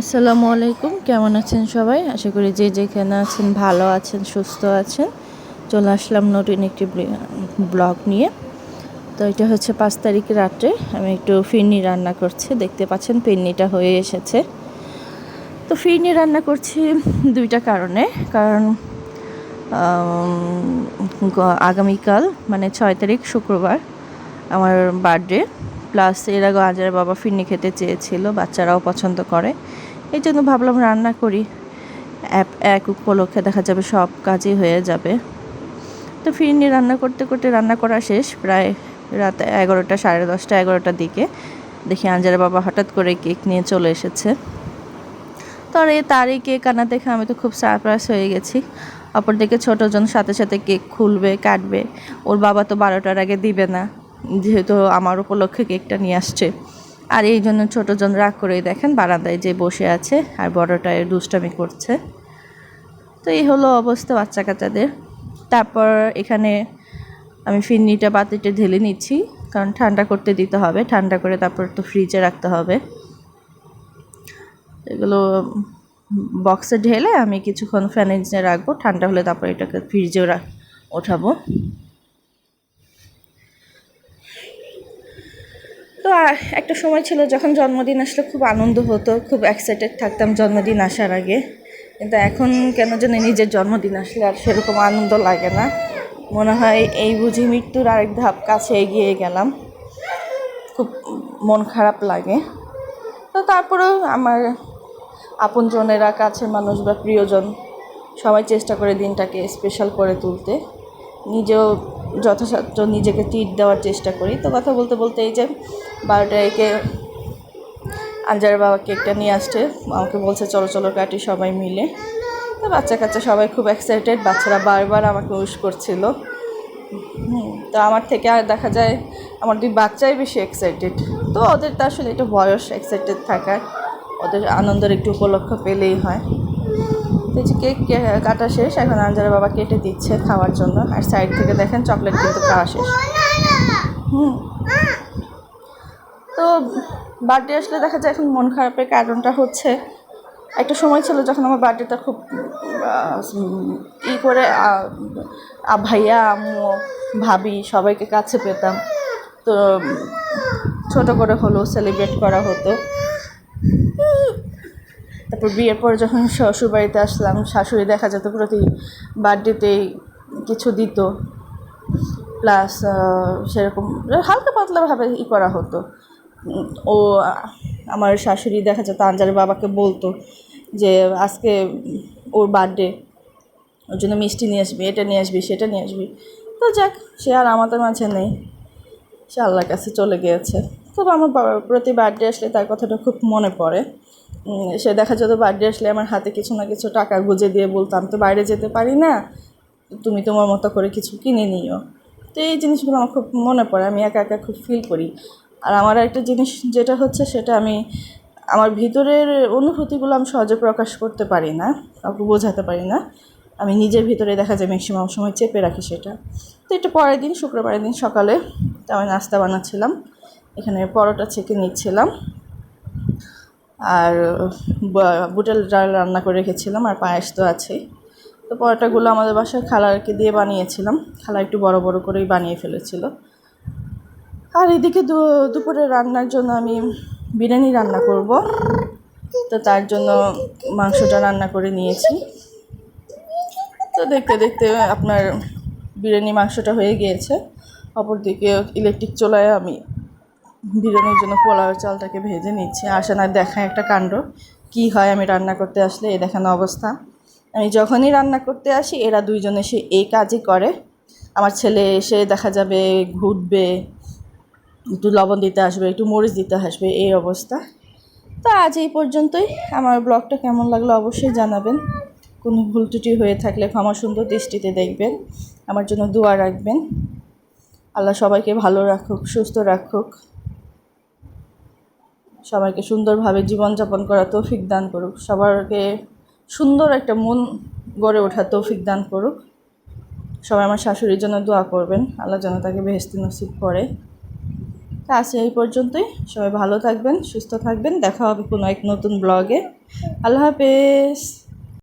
আসসালামু আলাইকুম, কেমন আছেন সবাই? আশা করি যে যেখানে আছেন ভালো আছেন, সুস্থ আছেন। চলে আসলাম নতুন একটি ব্লগ নিয়ে। তো এটা হচ্ছে পাঁচ তারিখ রাত্রে, আমি একটু ফিরনি রান্না করছি। দেখতে পাচ্ছেন ফিরনিটা হয়ে এসেছে। তো ফিরনি রান্না করছি দুইটা কারণে। কারণ আগামীকাল মানে ছয় তারিখ শুক্রবার, আমার বার্থডে। প্লাস এর আগে আজার বাবা ফিরনি খেতে চেয়েছিল, বাচ্চারাও পছন্দ করে। এই জন্য ভাবলাম রান্না করি। এক- এক উপলক্ষে দেখা যাবে সব কাজই হয়ে যাবে। তো ফিরনি রান্না করতে করতে রান্না করা শেষ, প্রায় রাত এগারোটা, সাড়ে দশটা, এগারোটার দিকে। দেখি আঞ্জার বাবা হঠাৎ করে কেক নিয়ে চলে এসেছে। তো আর এই তারই কেক আনা দেখে আমি তো খুব সারপ্রাইজ হয়ে গেছি। অপরদিকে ছোটোজন সাথে সাথে কেক খুলবে, কাটবে। ওর বাবা তো বারোটার আগে দিবে না। যেহেতু আমার উপলক্ষে কেকটা নিয়ে আসছে। আর এই জন্য ছোটোজন রাগ করেই দেখেন, বারান্দায় যে বসে আছে আর বড়টায় দুষ্টামি করছে। তো এই হলো অবস্থা বাচ্চা কাচ্চাদের তারপর এখানে আমি ফিরনিটা পাতিতে ঢেলে নিচ্ছি, কারণ ঠান্ডা করতে দিতে হবে। ঠান্ডা করে তারপর তো ফ্রিজে রাখতে হবে। এগুলো বক্সে ঢেলে আমি কিছুক্ষণ ফ্যানের নিচে রাখব। ঠান্ডা হলে তারপর এটাকে ফ্রিজেও রাখ ওঠাবো তো আর একটা সময় ছিল যখন জন্মদিন আসলে খুব আনন্দ হতো, খুব এক্সাইটেড থাকতাম জন্মদিন আসার আগে। কিন্তু এখন কেন জানি নিজের জন্মদিন আসলে আর সেরকম আনন্দ লাগে না। মনে হয় এই বুঝি মৃত্যুর আরেক ধাপ কাছে এগিয়ে গেলাম। খুব মন খারাপ লাগে। তো তারপরেও আমার আপনজনেরা, কাছের মানুষ বা প্রিয়জন সবাই চেষ্টা করে দিনটাকে স্পেশাল করে তুলতে। নিজেও যথাসাধ্য নিজেকে ট্রিট দেওয়ার চেষ্টা করি। তো কথা বলতে বলতে এই যে বারোটা একে আঞ্জার বাবা কেকটা নিয়ে আসছে, আমাকে বলছে, চলো চলো, কাটি সবাই মিলে। তো বাচ্চা কাচ্চা সবাই খুব এক্সাইটেড বাচ্চারা বারবার আমাকে উইশ করছিল। তো আমার থেকে আর দেখা যায় আমার দুই বাচ্চাই বেশি এক্সাইটেড তো ওদের তো আসলে একটু বয়স এক্সাইটেড থাকার, ওদের আনন্দের একটু উপলক্ষ পেলেই হয়। তো কেক কাটা শেষ, এখন আঞ্জার বাবা কেটে দিচ্ছে খাওয়ার জন্য। আর সাইড থেকে দেখেন চকলেট কিন্তু খাওয়া শেষ। হুম। তো বার্থডে আসলে দেখা যায় এখন মন খারাপের কারণটা হচ্ছে, একটা সময় ছিল যখন আমার বার্থডেটা খুব ই করে ভাইয়া, আম্মু, ভাবি সবাইকে কাছে পেতাম। তো ছোট করে হলেও সেলিব্রেট করা হতো। তারপর বিয়ের পর যখন শ্বশুর বাড়িতে আসলাম, শাশুড়ি দেখা যেত প্রতি বার্থডেতেই কিছু দিত। প্লাস সেরকম হালকা পাতলাভাবে ই করা হতো। ও, আমার শাশুড়ি দেখা যেত আঞ্জারের বাবাকে বলতো যে, আজকে ওর বার্থডে, ওর জন্য মিষ্টি নিয়ে আসবি, এটা নিয়ে আসবি, সেটা নিয়ে আসবি। তো যাক, সে আর আমাদের মাঝে নেই। সে আল্লাহর কাছে চলে গিয়েছে। তবে আমার বাবার প্রতি বার্থডে আসলে তার কথাটা খুব মনে পড়ে। সে দেখা যেত বার্থডে আসলে আমার হাতে কিছু না কিছু টাকা গুঁজে দিয়ে বলতাম তো বাইরে যেতে পারি না, তুমি তোমার মতো করে কিছু কিনে নিও। তো এই জিনিসগুলো আমার খুব মনে পড়ে, আমি একা একা খুব ফিল করি। আর আমার একটা জিনিস যেটা হচ্ছে সেটা আমি, আমার ভিতরের অনুভূতিগুলো আমি সহজে প্রকাশ করতে পারি না, কাউকে বোঝাতে পারি না। আমি নিজের ভিতরে দেখা যায় ম্যাক্সিমাম সময় চেপে রাখি সেটা। তো এটা পরের দিন, শুক্রবারের দিন সকালে, তো আমি নাস্তা বানাচ্ছিলাম। এখানে পরোটা ছেঁকে নিচ্ছিলাম। আর বুটের ডাল রান্না করে রেখেছিলাম আর পায়েস তো আছেই। তো পরোটাগুলো আমাদের বাসায় খালারকে দিয়ে বানিয়েছিলাম। খালা একটু বড় বড় করেই বানিয়ে ফেলেছিল। আর এদিকে দুপুরে রান্নার জন্য আমি বিরিয়ানি রান্না করব। তো তার জন্য মাংসটা রান্না করে নিয়েছি। তো দেখতে দেখতে আপনার বিরিয়ানি মাংসটা হয়ে গিয়েছে। অপরদিকে ইলেকট্রিক চুলায় আমি বিরিয়ানির জন্য পোলাওয়ের চালটাকে ভেজে নিচ্ছি। আসে না দেখায় একটা কাণ্ড। কি হয় আমি রান্না করতে আসলে এই দেখানো অবস্থা। আমি যখনই রান্না করতে আসি, এরা দুইজন এসে এই কাজই করে। আমার ছেলে এসে দেখা যাবে ঘুরবে একটু লবণ দিতে আসবে, একটু মরিচ দিতে আসবে, এই অবস্থা। তো আজ এই পর্যন্তই। আমার ব্লগটা কেমন লাগল অবশ্যই জানাবেন। কোনো ভুল ত্রুটি হয়ে থাকলে ক্ষমা সুন্দর দৃষ্টিতে দেখবেন। আমার জন্য দোয়া রাখবেন। আল্লাহ সবাইকে ভালো রাখুক, সুস্থ রাখুক। সবাইকে সুন্দরভাবে জীবনযাপন করার তৌফিক দান করুক। সবারকে সুন্দর একটা মন গড়ে ওঠার তৌফিক দান করুক। সবাই আমার শাশুড়ির জন্য দোয়া করবেন। আল্লাহ যেন তাকে বেহেস্তি নসিব করে। তা আজ এই পর্যন্তই। সবাই ভালো থাকবেন, সুস্থ থাকবেন। দেখা হবে কোনো এক নতুন ব্লগে আল্লাহ হাফেজ।